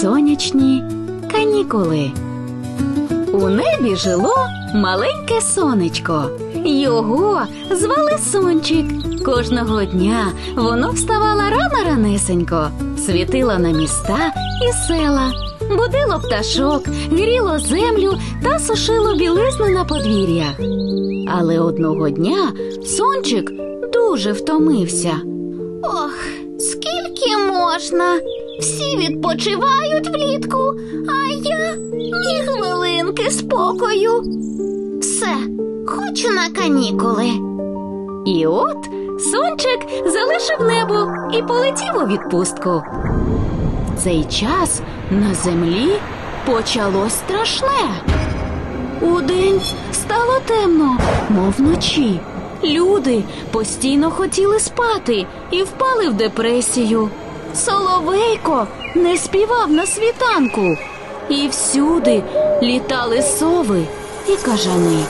Сонячні канікули. У небі жило маленьке сонечко. Його звали Сончик. Кожного дня воно вставало рано ранесенько, світило на міста і села, будило пташок, гріло землю та сушило білизну на подвір'ях. Але одного дня сончик дуже втомився. Ох, скільки можна? Всі відпочивають влітку, а я ні хвилинки спокою. Все, хочу на канікули. І от сончик залишив небо і полетів у відпустку. В цей час на землі почалось страшне. Удень стало темно, мов вночі. Люди постійно хотіли спати і впали в депресію. Соловейко не співав на світанку, і всюди літали сови і кажани.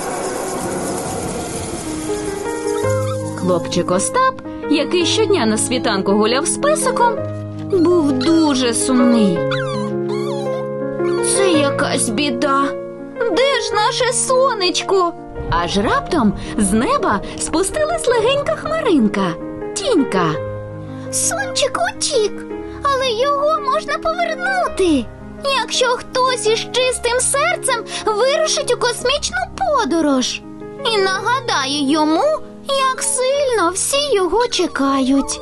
Хлопчик Остап, який щодня на світанку гуляв з песиком, був дуже сумний. Це якась біда. Де ж наше сонечко? Аж раптом з неба спустилась легенька хмаринка, тінька. Сончик утік, але його можна повернути. Якщо хтось із чистим серцем вирушить у космічну подорож і нагадає йому, як сильно всі його чекають.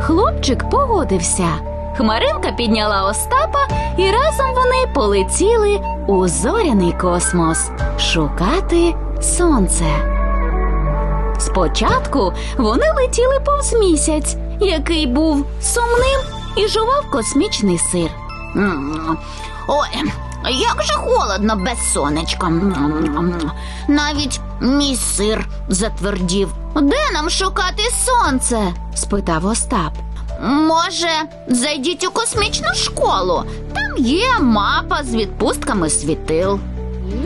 Хлопчик погодився. Хмаринка підняла Остапа, і разом вони полетіли у зоряний космос шукати сонце. Спочатку вони летіли повз місяць, який був сумним і жував космічний сир. Ой, як же холодно без сонечка. Навіть мій сир затвердів. Де нам шукати сонце? спитав Остап. Може, зайдіть у космічну школу. Там є мапа з відпустками світил.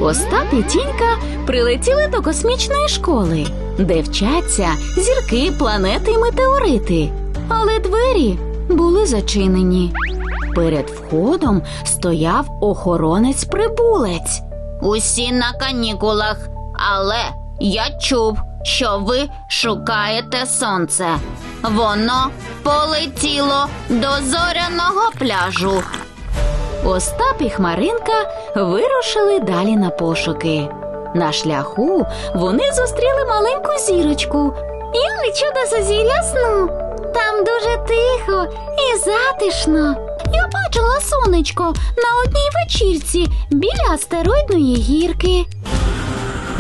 Остап і Тінька прилетіли до космічної школи, де вчаться зірки, планети й метеорити. Але двері були зачинені. Перед входом стояв охоронець-прибулець. Усі на канікулах, але я чув, що ви шукаєте сонце. Воно полетіло до зоряного пляжу. Остап і Хмаринка вирушили далі на пошуки. На шляху вони зустріли маленьку зірочку. Я лечу до зазір'я сну. Там дуже тихо і затишно. Я бачила сонечко на одній вечірці біля астероїдної гірки.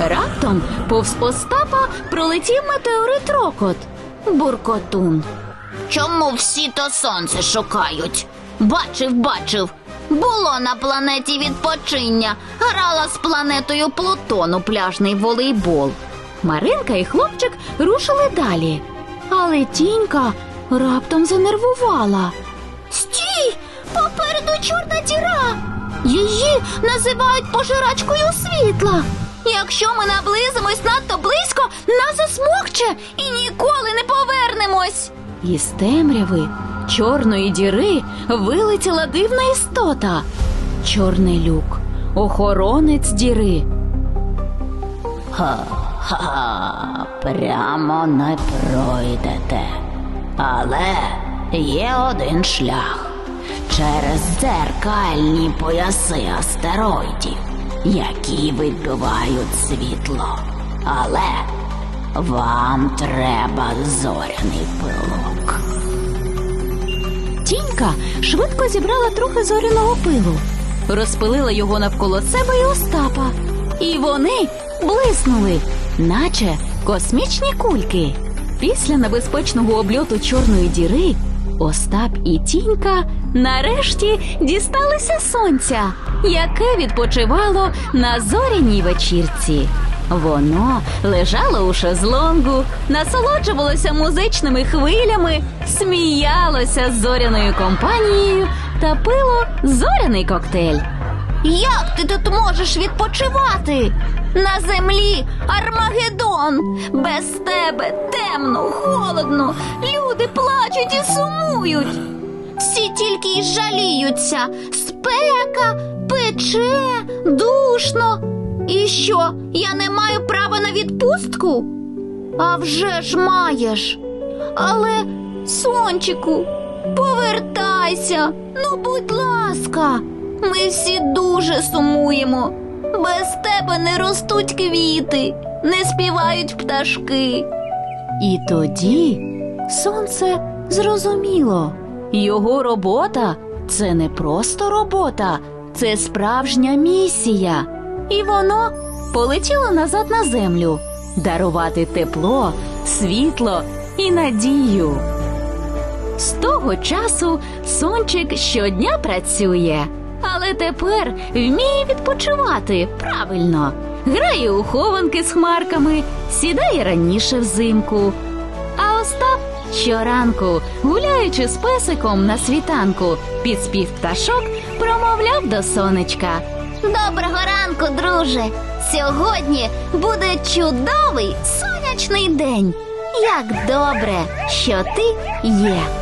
Раптом повз Остапа пролетів метеорит Рокот. Буркотун. Чому всі то сонце шукають? Бачив, бачив. Було на планеті відпочиння. Грала з планетою Плутон у пляжний волейбол. Маринка і хлопчик рушили далі. Але тінька раптом занервувала. Стій! Попереду чорна діра. Її називають пожирачкою світла. Якщо ми наблизимось надто близько, нас засмокче і ніколи не повернемось. Із темряви чорної діри вилетіла дивна істота. Чорний люк, охоронець діри. Ха-ха, прямо не пройдете. Але є один шлях через дзеркальні пояси астероїдів, які відбивають світло. Але вам треба зоряний пилок. Тінька швидко зібрала трохи зоряного пилу, розпилила його навколо себе і Остапа. І вони блиснули, наче космічні кульки. Після небезпечного обльоту чорної діри Остап і Тінька нарешті дісталися сонця, яке відпочивало на зоряній вечірці. Воно лежало у шезлонгу, насолоджувалося музичними хвилями, сміялося з зоряною компанією та пило зоряний коктейль. Як ти тут можеш відпочивати? На землі Армагеддон. Без тебе темно, холодно. Люди плачуть і сумують. Всі тільки й жаліються. Спека, пече, душно. І що, я не маю права на відпустку? А вже ж маєш. Але, сончику, повертайся, ну будь ласка. Ми всі дуже сумуємо. Без тебе не ростуть квіти, не співають пташки. І тоді сонце зрозуміло. Його робота це не просто робота, це справжня місія. І воно полетіло назад на землю дарувати тепло, світло і надію. З того часу сончик щодня працює, але тепер вміє відпочивати правильно. Грає у хованки з хмарками, сідає раніше взимку. А Остап щоранку, гуляючи з песиком на світанку, під спів пташок, промовляв до сонечка. Доброго ранку, друже. Сьогодні буде чудовий сонячний день. Як добре, що ти є.